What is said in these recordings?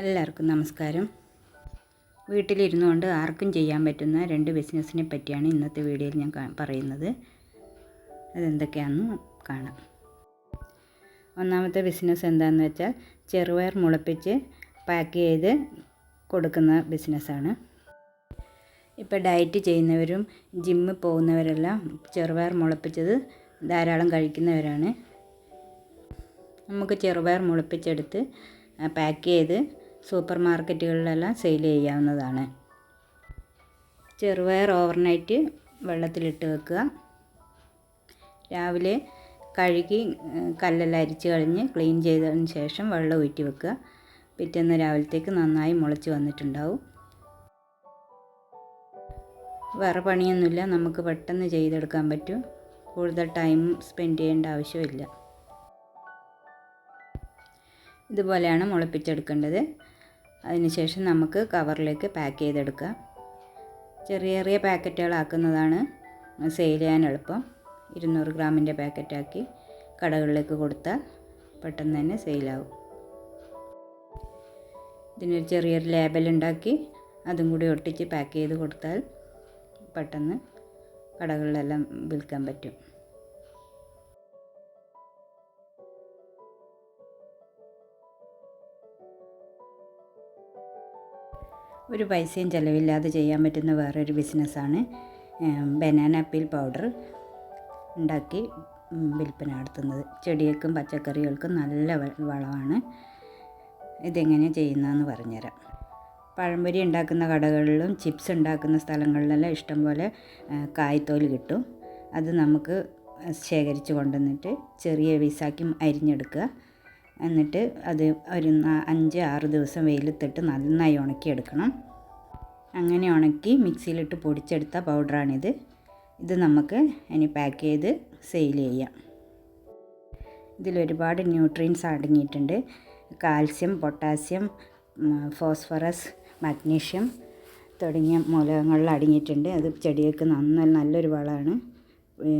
എല്ലാവർക്കും നമസ്കാരം. വീട്ടിലിരുന്നു കൊണ്ട് ആർക്കും ചെയ്യാൻ പറ്റുന്ന രണ്ട് ബിസിനസ്സിനെ പറ്റിയാണ് ഇന്നത്തെ വീഡിയോയിൽ ഞാൻ പറയുന്നത്. അതെന്തൊക്കെയാണെന്ന് കാണാം. ഒന്നാമത്തെ ബിസിനസ് എന്താണെന്ന് വെച്ചാൽ ചെറുപയർ മുളപ്പിച്ച് പാക്ക് ചെയ്ത് കൊടുക്കുന്ന ബിസിനസ്സാണ്. ഇപ്പോൾ ഡയറ്റ് ചെയ്യുന്നവരും ജിമ്മിൽ പോകുന്നവരെല്ലാം ചെറുപയർ മുളപ്പിച്ചത് ധാരാളം കഴിക്കുന്നവരാണ്. നമുക്ക് ചെറുപയർ മുളപ്പിച്ചെടുത്ത് പാക്ക് ചെയ്ത് സൂപ്പർ മാർക്കറ്റുകളിലെല്ലാം സെയിൽ ചെയ്യാവുന്നതാണ്. ചെറുപയർ ഓവർനൈറ്റ് വെള്ളത്തിലിട്ട് വെക്കുക. രാവിലെ കഴുകി കല്ലെല്ലാം അരിച്ച് കളഞ്ഞ് ക്ലീൻ ചെയ്തതിന് ശേഷം വെള്ളം ഊറ്റി വെക്കുക. പിറ്റേന്ന് രാവിലത്തേക്ക് നന്നായി മുളച്ച് വന്നിട്ടുണ്ടാവും. വേറെ പണിയൊന്നുമില്ല. നമുക്ക് പെട്ടെന്ന് ചെയ്തെടുക്കാൻ പറ്റും. കൂടുതൽ ടൈം സ്പെൻഡ് ചെയ്യേണ്ട ആവശ്യമില്ല. ഇതുപോലെയാണ് മുളപ്പിച്ചെടുക്കേണ്ടത്. അതിനുശേഷം നമുക്ക് കവറിലേക്ക് പാക്ക് ചെയ്തെടുക്കാം. ചെറിയ ചെറിയ പാക്കറ്റുകളാക്കുന്നതാണ് സെയിൽ ചെയ്യാൻ എളുപ്പം. ഇരുന്നൂറ് ഗ്രാമിന്റെ പാക്കറ്റാക്കി കടകളിലേക്ക് കൊടുത്താൽ പെട്ടെന്ന് തന്നെ സെയിലാവും. ഇതിനൊരു ചെറിയൊരു ലേബൽ ഉണ്ടാക്കി അതും കൂടി ഒട്ടിച്ച് പാക്ക് ചെയ്ത് കൊടുത്താൽ പെട്ടെന്ന് കടകളിലെല്ലാം വിൽക്കാൻ പറ്റും. ഒരു പൈസയും ചിലവില്ലാതെ ചെയ്യാൻ പറ്റുന്ന വേറൊരു ബിസിനസ്സാണ്. ബനാന പീൽ പൗഡർ ഉണ്ടാക്കി വിൽപ്പന നടത്തുന്നത്. ചെടികൾക്കും പച്ചക്കറികൾക്കും നല്ല വളമാണ്. ഇതെങ്ങനെ ചെയ്യുന്നതെന്ന് പറഞ്ഞുതരാം. പഴംപൊരി ഉണ്ടാക്കുന്ന കടകളിലും ചിപ്സ് ഉണ്ടാക്കുന്ന സ്ഥലങ്ങളിലെല്ലാം ഇഷ്ടംപോലെ കായ്ത്തോൽ കിട്ടും. അത് നമുക്ക് ശേഖരിച്ച് കൊണ്ടുവന്നിട്ട് ചെറിയ പീസാക്കി അരിഞ്ഞെടുക്കുക. എന്നിട്ട് അത് ഒരു അഞ്ച് ആറ് ദിവസം വെയിലത്തിട്ട് നന്നായി ഉണക്കിയെടുക്കണം. അങ്ങനെ ഉണക്കി മിക്സിയിലിട്ട് പൊടിച്ചെടുത്ത പൗഡറാണിത്. ഇത് നമുക്ക് ഇനി പാക്ക് ചെയ്ത് സെയിൽ ചെയ്യാം. ഇതിലൊരുപാട് ന്യൂട്രിയൻസ് അടങ്ങിയിട്ടുണ്ട്. കാൽസ്യം പൊട്ടാസ്യം ഫോസ്ഫറസ് മഗ്നീഷ്യം തുടങ്ങിയ മൂലകങ്ങളിൽ അടങ്ങിയിട്ടുണ്ട്. അത് ചെടികൾക്ക് നന്ന നല്ലൊരു വളമാണ്.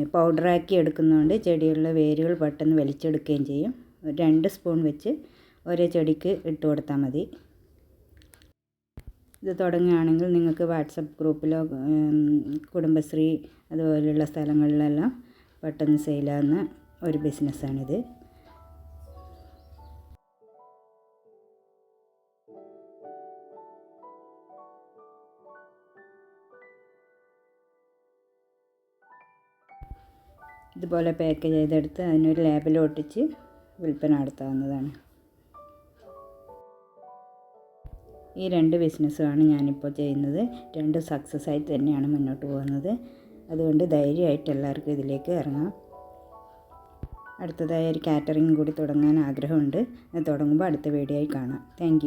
പൗഡറാക്കി എടുക്കുന്നതുകൊണ്ട് ചെടികളിലെ വേരുകൾ പെട്ടെന്ന് വലിച്ചെടുക്കുകയും ചെയ്യും. രണ്ട് സ്പൂൺ വെച്ച് ഓരോ ചെടിക്ക് ഇട്ട് കൊടുത്താൽ മതി. ഇത് തുടങ്ങുകയാണെങ്കിൽ നിങ്ങൾക്ക് വാട്സപ്പ് ഗ്രൂപ്പിലോ കുടുംബശ്രീ അതുപോലെയുള്ള സ്ഥലങ്ങളിലെല്ലാം പെട്ടെന്ന് സെയിലാകുന്ന ഒരു ബിസിനസ്സാണിത്. ഇതുപോലെ പാക്ക് ചെയ്തെടുത്ത് അതിനൊരു ലേബൽ ഒട്ടിച്ച് വിൽപ്പന നടത്താവുന്നതാണ്. ഈ രണ്ട് ബിസിനസ്സുമാണ് ഞാനിപ്പോൾ ചെയ്യുന്നത്. രണ്ട് സക്സസ് ആയി തന്നെയാണ് മുന്നോട്ട് പോകുന്നത്. അതുകൊണ്ട് ധൈര്യമായിട്ട് എല്ലാവർക്കും ഇതിലേക്ക് ഇറങ്ങാം അടുത്തതായി ഒരു കാറ്ററിംഗ് കൂടി തുടങ്ങാൻ ആഗ്രഹമുണ്ട്. തുടങ്ങുമ്പോൾ അടുത്ത വീഡിയോയിൽ കാണാം. താങ്ക്